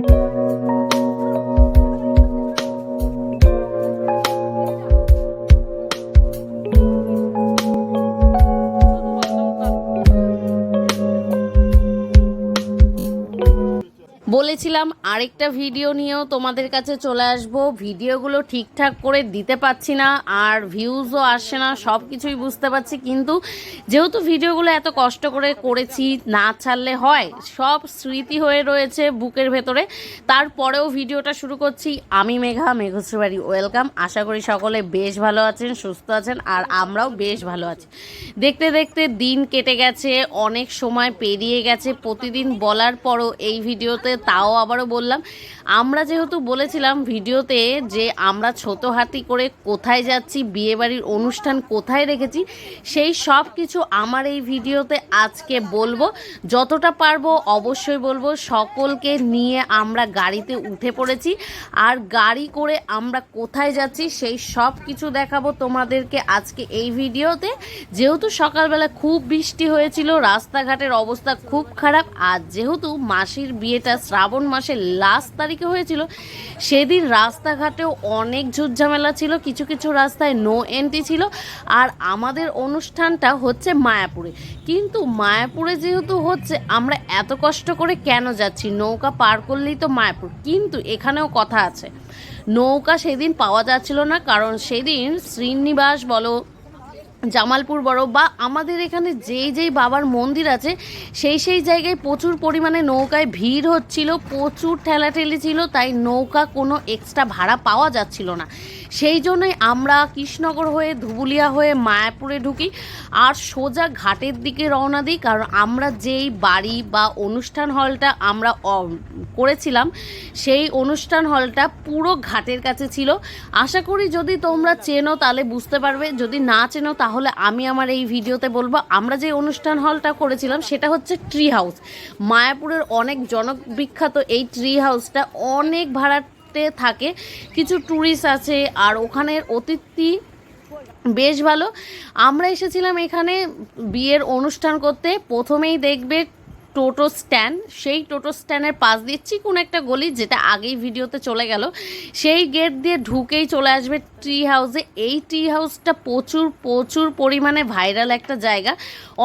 Thank you. বলেছিলাম আরেকটা video নিয়েও তোমাদের কাছে চলে আসব। ভিডিওগুলো ঠিকঠাক করে দিতে পারছি না, আর ভিউজও আসছে না সব কিছুই বুঝতে পারছি। কিন্তু যেহেতু ভিডিওগুলো এত কষ্ট করে করেছি, না ছাড়লে হয়, সব স্মৃতি হয়ে রয়েছে বুকের ভেতরে। তারপরেও ভিডিওটা শুরু করছি। আমি মেঘা, মেঘশ্রীবাড়ি, ওয়েলকাম। আশা করি সকলে বেশ ভালো আছেন, সুস্থ আছেন, আর আমরাও বেশ ভালো আছি। দেখতে দেখতে দিন কেটে গেছে, অনেক সময় পেরিয়ে গেছে। প্রতিদিন বলার পরও এই ভিডিওতে তাও আবারও বললাম, আমরা যেহেতু বলেছিলাম ভিডিওতে যে আমরা ছোট হাতি করে কোথায় যাচ্ছি, বিয়েবাড়ির অনুষ্ঠান কোথায় রেখেছি, সেই সব কিছু আমার এই ভিডিওতে আজকে বলব। যতটা পারব অবশ্যই বলব, সকলকে নিয়ে আমরা গাড়িতে উঠে পড়েছি। আর গাড়ি করে আমরা কোথায় যাচ্ছি, সেই সব কিছু দেখাবো তোমাদেরকে আজকে এই ভিডিওতে। যেহেতু সকালবেলা খুব বৃষ্টি হয়েছিল, রাস্তাঘাটের অবস্থা খুব খারাপ, আর যেহেতু মাসির বিয়েটা শ্রাবণ মাসের লাস্ট তারিখে হয়েছিল। সেদিন রাস্তাঘাটেও অনেক ঝুটঝামেলা ছিল, কিছু কিছু রাস্তায় নো এন্ট্রি ছিল। আর আমাদের অনুষ্ঠানটা হচ্ছে মায়াপুরে। কিন্তু মায়াপুরে যেহেতু হচ্ছে, আমরা এত কষ্ট করে কেন যাচ্ছি? নৌকা পার করলেই তো মায়াপুর। কিন্তু এখানেও কথা আছে। নৌকা সেদিন পাওয়া যাচ্ছিল না, কারণ সেদিন শ্রীনিবাস বলো জামালপুর বড় বা আমাদের এখানে যেই যেই বাবার মন্দির আছে, সেই সেই জায়গায় প্রচুর পরিমাণে নৌকায় ভিড় হচ্ছিল, প্রচুর ঠেলাঠেলি ছিল, তাই নৌকা কোনো এক্সট্রা ভাড়া পাওয়া যাচ্ছিল না। সেই জন্যই আমরা কৃষ্ণনগর হয়ে, ধুবুলিয়া হয়ে, মায়াপুরে ঢুকি আর সোজা ঘাটের দিকে রওনা দিই, কারণ আমরা যেই বাড়ি বা অনুষ্ঠান হলটা আমরা করেছিলাম, সেই অনুষ্ঠান হলটা পুরো ঘাটের কাছে ছিল। আশা করি যদি তোমরা চেনো তাহলে বুঝতে পারবে, যদি না চেনো আমি আমার এই ভিডিওতে বলব, আমরা যে অনুষ্ঠান হলটা করেছিলাম সেটা হচ্ছে ট্রি হাউস মায়াপুরের অনেক জনবিখ্যাত এই ট্রি হাউসটা অনেক ভাড়াতে থাকে। কিছু ট্যুরিস্ট আছে আর ওখানের অতিথি বেশ ভালো। আমরা এসেছিলাম এখানে বিয়ের অনুষ্ঠান করতে। প্রথমেই দেখবে টোটো স্ট্যান্ড, সেই টোটো স্ট্যান্ডের পাশ দিয়ে চিকুন একটা গলি যেটা আগেই ভিডিওতে চলে গেল। সেই গেট দিয়ে ঢুকেই চলে আসবে ট্রি হাউসে এই ট্রি হাউসটা প্রচুর প্রচুর পরিমাণে ভাইরাল একটা জায়গা।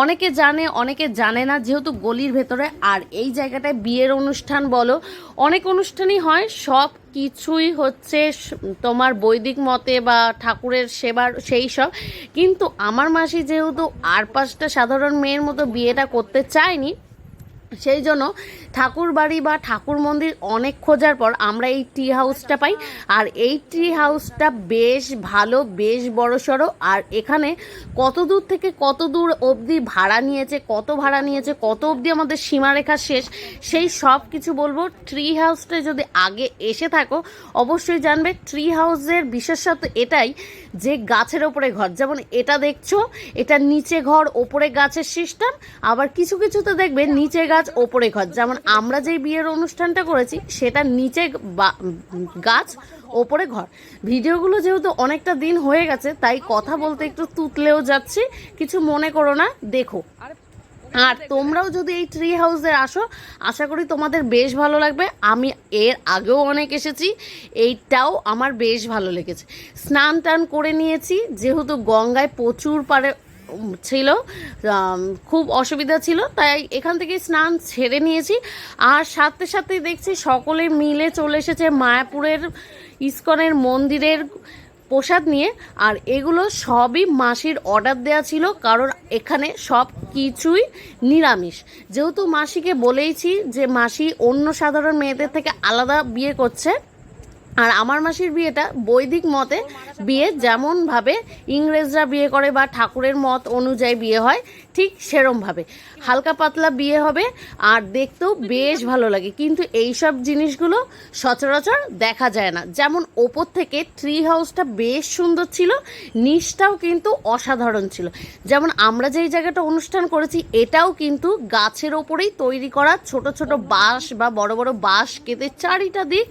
অনেকে জানে অনেকে জানে না, যেহেতু গলির ভেতরে। আর এই জায়গাটায় বিয়ের অনুষ্ঠান বলো, অনেক অনুষ্ঠানই হয়। সব কিছুই হচ্ছে তোমার বৈদিক মতে বা ঠাকুরের সেবার সেই সব। কিন্তু আমার মাসি যেহেতু আর পাঁচটা সাধারণ মেয়ের মতো বিয়েটা করতে চায়নি সেই জন্য ঠাকুর বাড়ি বা ঠাকুর মন্দির অনেক খোঁজার পর আমরা এই ট্রি হাউসটা পাই। আর এই ট্রি হাউসটা বেশ ভালো, বেশ বড় সড়ো। আর এখানে কত দূর থেকে কত দূর অবধি ভাড়া নিয়েছে, কত ভাড়া নিয়েছে, কত অবধি আমাদের সীমারেখা শেষ, সেই সব কিছু বলব। ট্রি হাউসটা যদি আগে এসে থাকো, অবশ্যই জানবে ট্রি হাউসের বিশেষত এটাই যে গাছের ওপরে ঘর। যেমন এটা দেখছ, এটা নিচে ঘর, ওপরে গাছের সিস্টেম আবার কিছু কিছুতে দেখবে নিচে গাছ ওপরে ঘর। যেমন আমরা যেই বিয়ের অনুষ্ঠানটা করেছি, সেটা নিচে গাছ ওপরে ঘর। ভিডিওগুলো যেহেতু অনেকটা দিন হয়ে গেছে, তাই কথা বলতে একটু তুতলেও যাচ্ছি। কিছু মনে করো না, দেখো। আর তোমরাও যদি এই ট্রি হাউসে আসো, আশা করি তোমাদের বেশ ভালো লাগবে। আমি এর আগেও অনেক এসেছি, এইটাও আমার বেশ ভালো লেগেছে। স্নান টান করে নিয়েছি, যেহেতু গঙ্গায় প্রচুর পারে ছিল খুব অসুবিধা ছিল, তাই এখান থেকে স্নান ছেড়ে নিয়েছি। আর সাথে সাথে দেখছি সকলে মিলে চলে এসেছে মায়াপুরের ইস্কনের মন্দিরের প্রসাদ নিয়ে। আর এগুলো সবই মাসির অর্ডার দেওয়া ছিল, কারণ এখানে সব কিছুই নিরামিষ। যেহেতু মাসিকে বলেইছি যে মাসি অন্য সাধারণ মেয়েদের থেকে আলাদা বিয়ে করছে আর আমার মাসির বিয়েটা বৈদিক মতে বিয়ে যেমনভাবে ইংরেজরা বিয়ে করে বা ঠাকুরের মত অনুযায়ী বিয়ে হয়, ঠিক সেরমভাবে। হালকা পাতলা বিয়ে হবে আর দেখতেও বেশ ভালো লাগে। কিন্তু এই সব জিনিসগুলো সচরাচর দেখা যায় না। যেমন ওপর থেকে ট্রি হাউসটা বেশ সুন্দর ছিল নিচটাও কিন্তু অসাধারণ ছিল। যেমন আমরা যেই জায়গাটা অনুষ্ঠান করেছি, এটাও কিন্তু গাছের ওপরেই তৈরি করা ছোট ছোট বাঁশ বা বড় বড় বাঁশ কেটে চারিটা দিক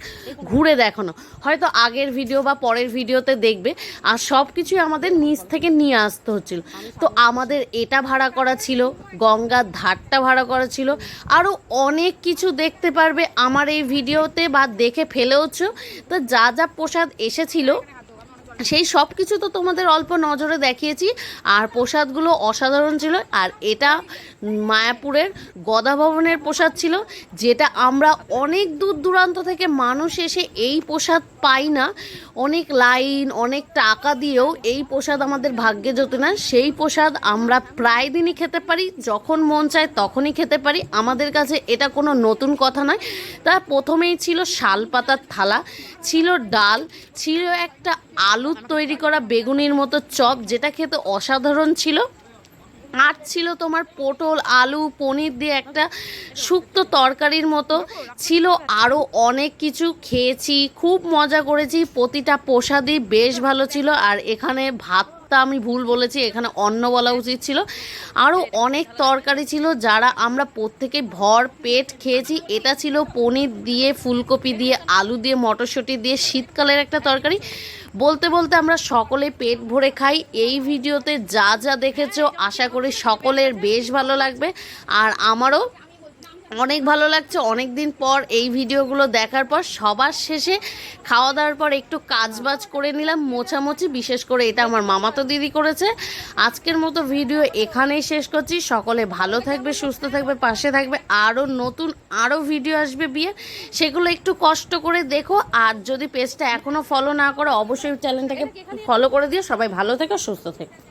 ঘুরে দেখানো। হয়তো আগের ভিডিও বা পরের ভিডিওতে দেখবে, আর সব কিছুই আমাদের নিচ থেকে নিয়ে আসতে হচ্ছিল। তো আমাদের এটা ভাড়া করা ছিল, গঙ্গার ধারটা ভাড়া করা ছিল আরও অনেক কিছু দেখতে পারবে আমার এই ভিডিওতে বা দেখে ফেলেওছ। তো যা যা প্রসাদ এসেছিল সেই সব কিছু তো তোমাদের অল্প নজরে দেখিয়েছি। আর প্রসাদগুলো অসাধারণ ছিল। আর এটা মায়াপুরের গদা ভবনের প্রসাদ ছিল, যেটা আমরা অনেক দূর দূরান্ত থেকে মানুষ এসে এই প্রসাদ পাই না। অনেক লাইন, অনেক টাকা দিয়েও এই প্রসাদ আমাদের ভাগ্যে যেত না, সেই প্রসাদ আমরা প্রায় দিনই খেতে পারি। যখন মন চায় তখনই খেতে পারি। আমাদের কাছে এটা কোনো নতুন কথা নয়। তা প্রথমেই ছিল শাল পাতার থালা, ছিল ডাল, ছিল একটা আলুর তৈরি করা বেগুনির মতো চপ, যেটা খেতে অসাধারণ ছিল। আর ছিল তোমার পটল, আলু, পনির দিয়ে একটা শুক্তো তরকারির মতো। ছিল আরও অনেক কিছু খেয়েছি, খুব মজা করেছি, প্রতিটা প্রসাদই বেশ ভালো ছিল। আর এখানে ভাতটা আমি ভুল বলেছি, এখানে অন্ন বলা উচিত ছিল। আরও অনেক তরকারি ছিল যারা আমরা প্রত্যেকে ভর পেট খেয়েছি। এটা ছিল পনির দিয়ে, ফুলকপি দিয়ে, আলু দিয়ে, মটরশুঁটি দিয়ে, শীতকালের একটা তরকারি। বলতে বলতে আমরা সকলে পেট ভরে খাই। এই ভিডিওতে যা যা দেখেছ, আশা করি সকলের বেশ ভালো লাগবে। আর আমারও অনেক ভালো লাগছে। অনেক দিন পর এই ভিডিওগুলো দেখার পর সবার শেষে খাওয়া দাওয়ার পর একটু কাজবাজ করে নিলাম মোছামুছি বিশেষ করে এটা আমার মামাতো দিদি করেছে। আজকের মতো ভিডিও এখানেই শেষ করছি। সকলে ভালো থাকবে সুস্থ থাকবে পাশে থাকবে। আরও নতুন আরও ভিডিও আসবে বিয়ে। সেগুলো একটু কষ্ট করে দেখো। আর যদি পেজটা এখনও ফলো না করো অবশ্যই চ্যানেলটাকে ফলো করে দিও। সবাই ভালো থেকো সুস্থ থেকো।